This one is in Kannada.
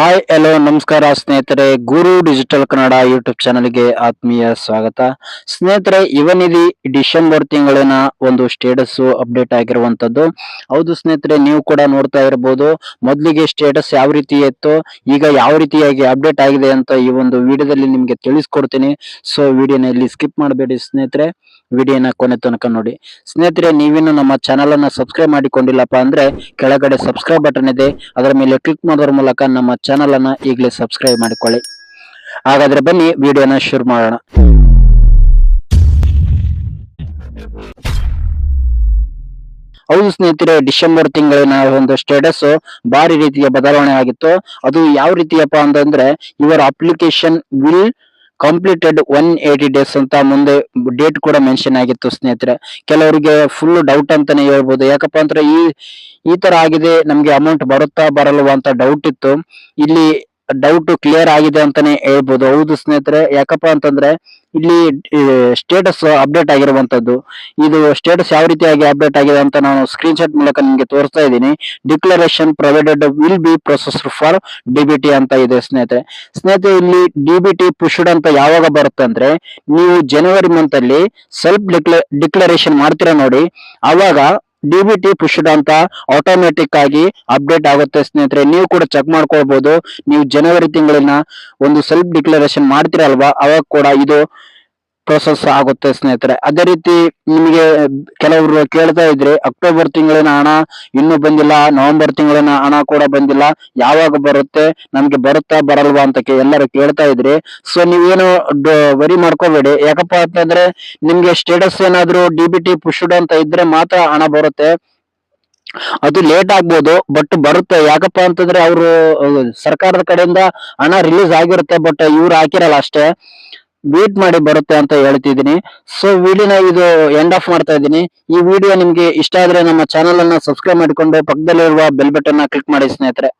ಹಾಯ್ ಹಲೋ ನಮಸ್ಕಾರ ಸ್ನೇಹಿತರೆ. ಗುರು ಡಿಜಿಟಲ್ ಕನ್ನಡ ಯೂಟ್ಯೂಬ್ ಚಾನಲ್ಗೆ ಆತ್ಮೀಯ ಸ್ವಾಗತ. ಸ್ನೇಹಿತರೆ ಇವನಿದಿ ಡಿಸೆಂಬರ್ ತಿಂಗಳಿನ ಒಂದು ಸ್ಟೇಟಸ್ ಅಪ್ಡೇಟ್ ಆಗಿರುವಂತದ್ದು ಹೌದು ಸ್ನೇಹಿತರೆ, ನೀವು ಕೂಡ ನೋಡ್ತಾ ಇರಬಹುದು ಮೊದಲಿಗೆ ಸ್ಟೇಟಸ್ ಯಾವ ರೀತಿ ಇತ್ತು, ಈಗ ಯಾವ ರೀತಿಯಾಗಿ ಅಪ್ಡೇಟ್ ಆಗಿದೆ ಅಂತ ಈ ಒಂದು ವಿಡಿಯೋದಲ್ಲಿ ನಿಮಗೆ ತಿಳಿಸ್ಕೊಡ್ತೀನಿ. ಸೊ ವಿಡಿಯೋನ ಇಲ್ಲಿ ಸ್ಕಿಪ್ ಮಾಡಬೇಡಿ ಸ್ನೇಹಿತರೆ. ವಿಡಿಯೋನ ಕೊನೆ ತನಕ ನೋಡಿ. ಸ್ನೇಹಿತರೆ, ನೀವಿನ್ನು ನಮ್ಮ ಚಾನಲ್ ಅನ್ನ ಸಬ್ಸ್ಕ್ರೈಬ್ ಮಾಡಿಕೊಂಡಿಲ್ಲಪ್ಪ ಅಂದ್ರೆ ಕೆಳಗಡೆ ಸಬ್ಸ್ಕ್ರೈಬ್ ಬಟನ್ ಇದೆ. ಅದರ ಮೇಲೆ ಕ್ಲಿಕ್ ಮಾಡೋದ್ರ ಮೂಲಕ ನಮ್ಮ ಚಾನಲ್ ಅನ್ನ ಈಗಲೇ ಸಬ್ಸ್ಕ್ರೈಬ್ ಮಾಡಿಕೊಳ್ಳಿ. ಹಾಗಾದ್ರೆ ಬನ್ನಿ, ವಿಡಿಯೋನ ಶುರು ಮಾಡೋಣ. ಹೌದು ಸ್ನೇಹಿತರೆ, ಡಿಸೆಂಬರ್ ತಿಂಗಳಿನ ಒಂದು ಸ್ಟೇಟಸ್ ಭಾರಿ ರೀತಿಯ ಬದಲಾವಣೆ ಆಗಿತ್ತು. ಅದು ಯಾವ ರೀತಿಯಪ್ಪ ಅಂತಂದ್ರೆ, ಇವರ application will completed one eighty days ಅಂತ ಮುಂದೆ ಡೇಟ್ ಕೂಡ ಮೆನ್ಷನ್ ಆಗಿತ್ತು ಸ್ನೇಹಿತರೆ. ಕೆಲವರಿಗೆ ಫುಲ್ ಡೌಟ್ ಅಂತಾನೆ ಹೇಳ್ಬೋದು. ಯಾಕಪ್ಪ ಅಂದ್ರೆ ಈ ಈ ತರ ಆಗಿದೆ, ನಮ್ಗೆ ಅಮೌಂಟ್ ಬರುತ್ತಾ ಬರಲ್ವಾ ಅಂತ ಡೌಟ್ ಇತ್ತು. ಇಲ್ಲಿ ಡೌಟ್ ಕ್ಲಿಯರ್ ಆಗಿದೆ ಅಂತಾನೆ ಹೇಳ್ಬೋದು. ಹೌದು ಸ್ನೇಹಿತರೆ, ಯಾಕಪ್ಪ ಅಂತಂದ್ರೆ ಇಲ್ಲಿ ಸ್ಟೇಟಸ್ ಅಪ್ಡೇಟ್ ಆಗಿರುವಂತದ್ದು. ಇದು ಸ್ಟೇಟಸ್ ಯಾವ ರೀತಿಯಾಗಿ ಅಪ್ಡೇಟ್ ಆಗಿದೆ ಅಂತ ನಾನು ಸ್ಕ್ರೀನ್ ಶಾಟ್ ಮೂಲಕ ನಿಮಗೆ ತೋರಿಸ್ತಾ ಇದ್ದೀನಿ. Declaration provided will be process for DBT ಅಂತ ಇದೆ ಸ್ನೇಹಿತರೆ. ಸ್ನೇಹಿತರೆ, ಇಲ್ಲಿ ಡಿಬಿಟಿ ಪುಷ್ಡ್ ಅಂತ ಯಾವಾಗ ಬರುತ್ತೆ ಅಂದ್ರೆ, ನೀವು ಜನವರಿ ಮಂತ್ ಅಲ್ಲಿ ಸೆಲ್ಫ್ ಡಿಕ್ಲರೇಷನ್ ಮಾಡ್ತೀರಾ ನೋಡಿ. ಅವಾಗ ಡಿಬಿಟಿ ಪುಷ್ಡ್ ಅಂತ ಆಟೋಮೆಟಿಕ್ ಆಗಿ ಅಪ್ಡೇಟ್ ಆಗುತ್ತೆ ಸ್ನೇಹಿತರೆ. ನೀವು ಕೂಡ ಚೆಕ್ ಮಾಡ್ಕೊಳ್ಬಹುದು ನೀವು ಜನವರಿ ತಿಂಗಳಿನ ಒಂದು ಸೆಲ್ಫ್ ಡಿಕ್ಲರೇಷನ್ ಮಾಡ್ತೀರಲ್ವಾ? ಅವಾಗ ಕೂಡ ಇದು ಪ್ರೊಸೆಸ್ ಆಗುತ್ತೆ ಸ್ನೇಹಿತರೆ. ಅದೇ ರೀತಿ ನಿಮಗೆ ಕೆಲವರು ಕೇಳ್ತಾ ಇದ್ರೆ ಅಕ್ಟೋಬರ್ ತಿಂಗಳಿನ ಹಣ ಇನ್ನೂ ಬಂದಿಲ್ಲ ನವೆಂಬರ್ ತಿಂಗಳಿನ ಹಣ ಕೂಡ ಬಂದಿಲ್ಲ, ಯಾವಾಗ ಬರುತ್ತೆ, ನಮ್ಗೆ ಬರುತ್ತಾ ಬರಲ್ವಾ ಅಂತ ಎಲ್ಲರೂ ಕೇಳ್ತಾ ಇದ್ರಿ. ಸೊ ನೀವೇನು ವರಿ ಮಾಡ್ಕೋಬೇಡಿ. ಯಾಕಪ್ಪ ಅಂತಂದ್ರೆ ನಿಮ್ಗೆ ಸ್ಟೇಟಸ್ ಏನಾದ್ರು ಡಿ ಬಿ ಟಿ ಪುಷ್ಡ್ ಅಂತ ಇದ್ರೆ ಮಾತ್ರ ಹಣ ಬರುತ್ತೆ. ಅದು ಲೇಟ್ ಆಗ್ಬೋದು ಬಟ್ ಬರುತ್ತೆ. ಯಾಕಪ್ಪ ಅಂತಂದ್ರೆ ಅವರು, ಸರ್ಕಾರದ ಕಡೆಯಿಂದ ಹಣ ರಿಲೀಸ್ ಆಗಿರುತ್ತೆ ಬಟ್ ಇವ್ರು ಹಾಕಿರಲ್ಲ ಅಷ್ಟೇ. ವೇಟ್ ಮಾಡಿ ಬರುತ್ತೆ ಅಂತ ಹೇಳ್ತಿದ್ದೀನಿ. ಸೊ ವಿಡಿಯೋನ ಇದು ಎಂಡ್ ಆಫ್ ಮಾಡ್ತಾ ಇದ್ದೀನಿ. ಈ ವಿಡಿಯೋ ನಿಮ್ಗೆ ಇಷ್ಟ ಆದ್ರೆ ನಮ್ಮ ಚಾನೆಲ್ ಅನ್ನ ಸಬ್ಸ್ಕ್ರೈಬ್ ಮಾಡಿಕೊಂಡು ಪಕ್ಕದಲ್ಲಿರುವ ಬೆಲ್ ಬಟನ್ ಕ್ಲಿಕ್ ಮಾಡಿ ಸ್ನೇಹಿತರೆ.